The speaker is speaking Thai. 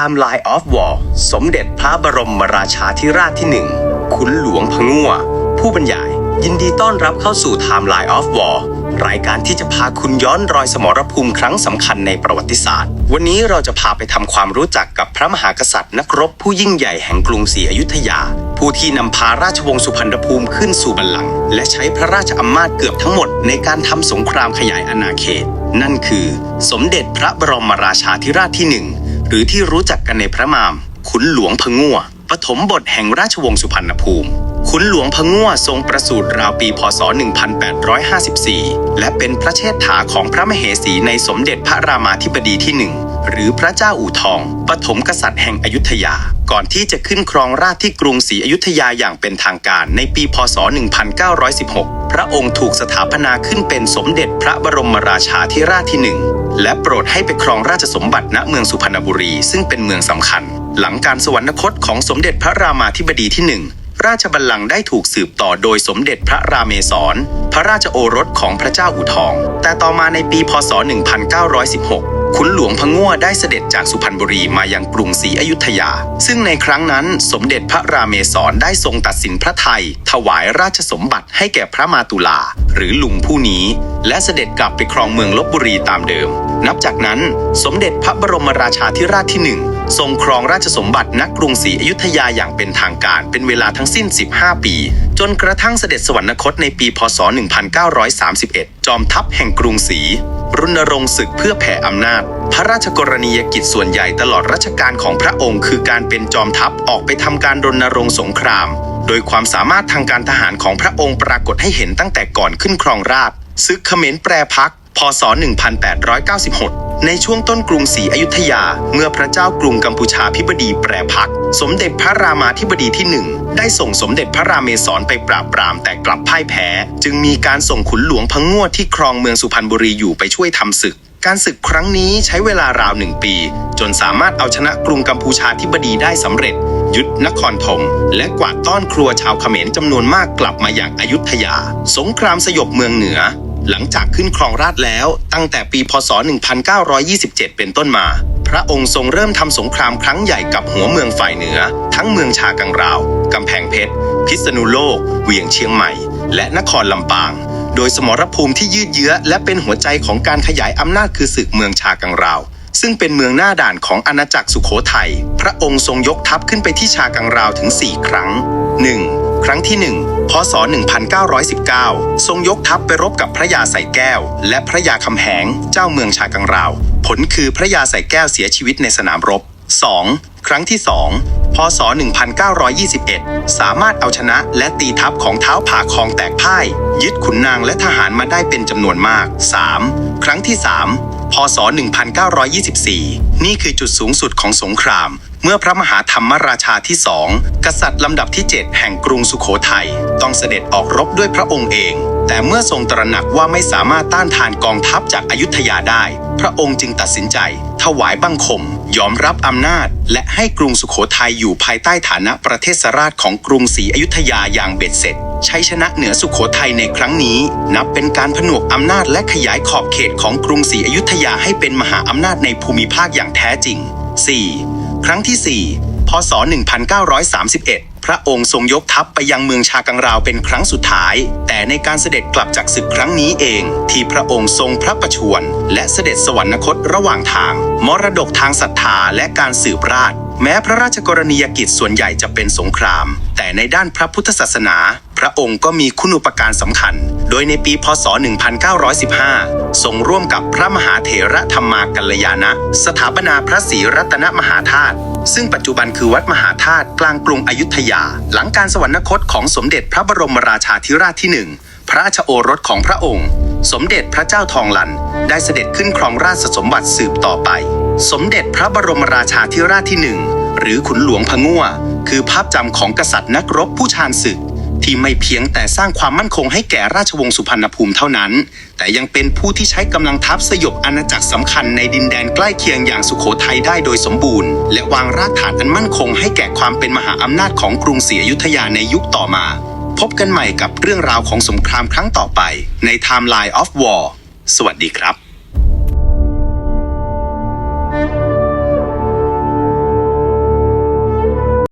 Timeline of War สมเด็จพระบรมราชาธิราชที่หนึ่งขุนหลวงพงัวผู้บรรยาย ยินดีต้อนรับเข้าสู่ Timeline of War รายการที่จะพาคุณย้อนรอยสมรภูมิครั้งสำคัญในประวัติศาสตร์ วันนี้เราจะพาไปทำความรู้จักกับพระมหากษัตริย์ นักรบผู้ยิ่งใหญ่แห่งกรุงศรีอยุธยา ผู้ที่นำพาราชวงศ์สุพรรณภูมิขึ้นสู่บัลลังก์และใช้พระราชอำนาจเกือบทั้งหมดในการทำสงครามขยายอาณาเขต นั่นคือ สมเด็จพระบรมราชาธิราชที่หนึ่ง หรือที่รู้จักกันในพระนาม ขุนหลวงพงั่วปฐมบทแห่งราชวงศ์สุพรรณภูมิ ขุนหลวงพงั่วทรงประสูติราวปีพศ 1854 และเป็นพระเชษฐาของพระมเหสีในสมเด็จพระรามาธิบดีที่หนึ่งหรือพระเจ้าอู่ทองปฐมกษัตริย์แห่งอยุธยา ก่อนที่จะขึ้นครองราชที่กรุงศรีอยุธยาอย่างเป็นทางการในปีพศ 1916 พระองค์ถูกสถาปนาขึ้นเป็นสมเด็จพระบรมราชาธิราชที่หนึ่ง และโปรดให้ไปครองราชสมบัติณเมืองสุพรรณบุรี ซึ่งเป็นเมืองสำคัญ หลังการสวรรคตของสมเด็จพระรามาธิบดีที่หนึ่งราชบัลลังก์ได้ถูกสืบต่อโดยสมเด็จพระราเมศร พระราชโอรสของพระเจ้าอู่ทอง แต่ต่อมาในปีพศ 1916 ขุนหลวงพะงั่วได้เสด็จจากสุพรรณบุรีมายังกรุงศรีอยุธยา ซึ่งในครั้งนั้นสมเด็จพระราเมศรได้ทรงตัดสินพระไทย ถวายราชสมบัติให้แก่พระมาตุลา หรือลุงผู้นี้ และเสด็จกลับไปครองเมืองลบบุรีตามเดิม นับจากนั้นสมเด็จพระบรมราชาธิราชที่หนึ่งทรงครองราชสมบัติณกกรุงศรีอยุธยาอย่างเป็นทางการเป็นเวลาทั้งสิ้น 15 ปี จนกระทั่งเสด็จสวรรคตในปีพศ 1931 จอมทัพแห่งกรุงศรีรณรงค์ศึกเพื่อแผ่อำนาจ พระราชกรณียกิจส่วนใหญ่ตลอดรัชกาลของพระองค์ คือการเป็นจอมทัพออกไปทำการรณรงค์สงคราม โดยความสามารถทางการทหารของพระองค์ปรากฏให้เห็นตั้งแต่ก่อนขึ้นครองราชย์ศึกเขมรแปรพัก พศ 1896 ในช่วงต้นกรุงศรีอยุธยา เมื่อพระเจ้ากรุงกัมพูชาพิบดีแปรพัก สมเด็จพระรามาธิบดีที่หนึ่งได้ส่งสมเด็จพระราเมศรไปปราบปรามแต่กลับพ่ายแพ้ จึงมีการส่งขุนหลวงพังงวดที่ครองเมืองสุพรรณบุรีอยู่ไปช่วยทำศึกการศึกครั้งนี้ใช้เวลาราวหนึ่งปี จนสามารถเอาชนะกรุงกัมพูชาธิบดีได้สำเร็จ ยึดนครธมและกวาดต้อนครัวชาวเขมรจำนวนมากกลับมาอย่างอายุทยา สงครามสยบเมืองเหนือ หลังจากขึ้นครองราชแล้ว ตั้งแต่ปีพศ 1927 เป็นต้นมา พระองค์ทรงเริ่มทำสงครามครั้งใหญ่กับหัวเมืองฝ่ายเหนือ ทั้งเมืองชากังราว กำแพงเพชร พิษณุโลก เวียงเชียงใหม่ และนครลำปาง โดยสมรภูมิที่ยืดเยื้อ และเป็นหัวใจของการขยายอำนาจคือศึกเมืองชากังราวซึ่งเป็นเมืองหน้าด่านของอาณาจักรสุโขทัย พระองค์ทรงยกทัพขึ้นไปที่ชากังราวถึง 4 ครั้ง 1. ครั้งที่ 1 พศ 1919 ทรงยกทัพไปรบกับพระยาใส่แก้ว และพระยาคำแหง เจ้าเมืองชากังราว ผลคือพระยาใส่แก้วเสียชีวิตในสนามรบ 2. ครั้งที่ 2 พศ 1921 สามารถเอาชนะและตีทัพของเท้าผ่าคองแตกพ่าย ยึดขุนนางและทหารมาได้เป็นจำนวนมาก 3. ครั้งที่ 3 พศ 1924 นี่คือจุดสูงสุดของสงคราม เมื่อพระมหาธรรมราชาที่สองกษัตริย์ลำดับที่ 7 แห่งกรุงสุโขทัยต้องเสด็จออกรบด้วยพระองค์เอง แต่เมื่อทรงตระหนักว่าไม่สามารถต้านทานกองทัพจากอายุทยาได้ พระองค์จึงตัดสินใจ ถวายบังคม ยอมรับอำนาจ และให้กรุงสุโขทัยอยู่ภายใต้ฐานะประเทศราชของกรุงศรีอยุธยาอย่างเบ็ดเสร็จ ชัยชนะเหนือสุโขทัยในครั้งนี้ นับเป็นการผนวกอำนาจและขยายขอบเขตของกรุงศรีอยุธยาให้เป็นมหาอำนาจในภูมิภาคอย่างแท้จริง 4. ครั้งที่ 4 พศ 1931 พระองค์ทรงยกทัพไปยังเมืองชากังราวเป็นครั้งสุดท้าย แต่ในการเสด็จกลับจากศึกครั้งนี้เอง ที่พระองค์ทรงพระประชวรและเสด็จสวรรคตระหว่างทาง มรดกทางศรัทธาและการสืบราชแม้พระราชกรณียกิจส่วนใหญ่จะเป็นสงคราม แต่ในด้านพระพุทธศาสนา พระองค์ก็มีคุณูปการสำคัญ โดยในปีพศ 1915 ทรงร่วมกับพระมหาเถระธรรมากัลยานะสถาปนาพระศรีรัตนมหาธาตุซึ่งปัจจุบันคือวัดมหาธาตุกลางกรุงอยุธยา หลังการสวรรคตของสมเด็จพระบรมราชาธิราชที่หนึ่งพระราชโอรสของพระองค์ สมเด็จพระเจ้าทองหลัน ได้เสด็จขึ้นครองราชสมบัติสืบต่อไป สมเด็จพระบรมราชาธิราชที่หนึ่งหรือขุนหลวงพะงั่วคือภาพจำของกษัตริย์นักรบผู้ชาญศึก ที่ไม่เพียงแต่สร้างความมั่นคงให้แก่ราชวงศ์สุพรรณภูมิเท่านั้น แต่ยังเป็นผู้ที่ใช้กำลังทัพสยบอาณาจักรสำคัญในดินแดนใกล้เคียงอย่างสุโขทัยได้โดยสมบูรณ์ และวางรากฐานอันมั่นคงให้แก่ความเป็นมหาอำนาจของกรุงศรีอยุธยาในยุคต่อมา พบกันใหม่กับเรื่องราวของสงครามครั้งต่อไปใน Timeline of War สวัสดีครับ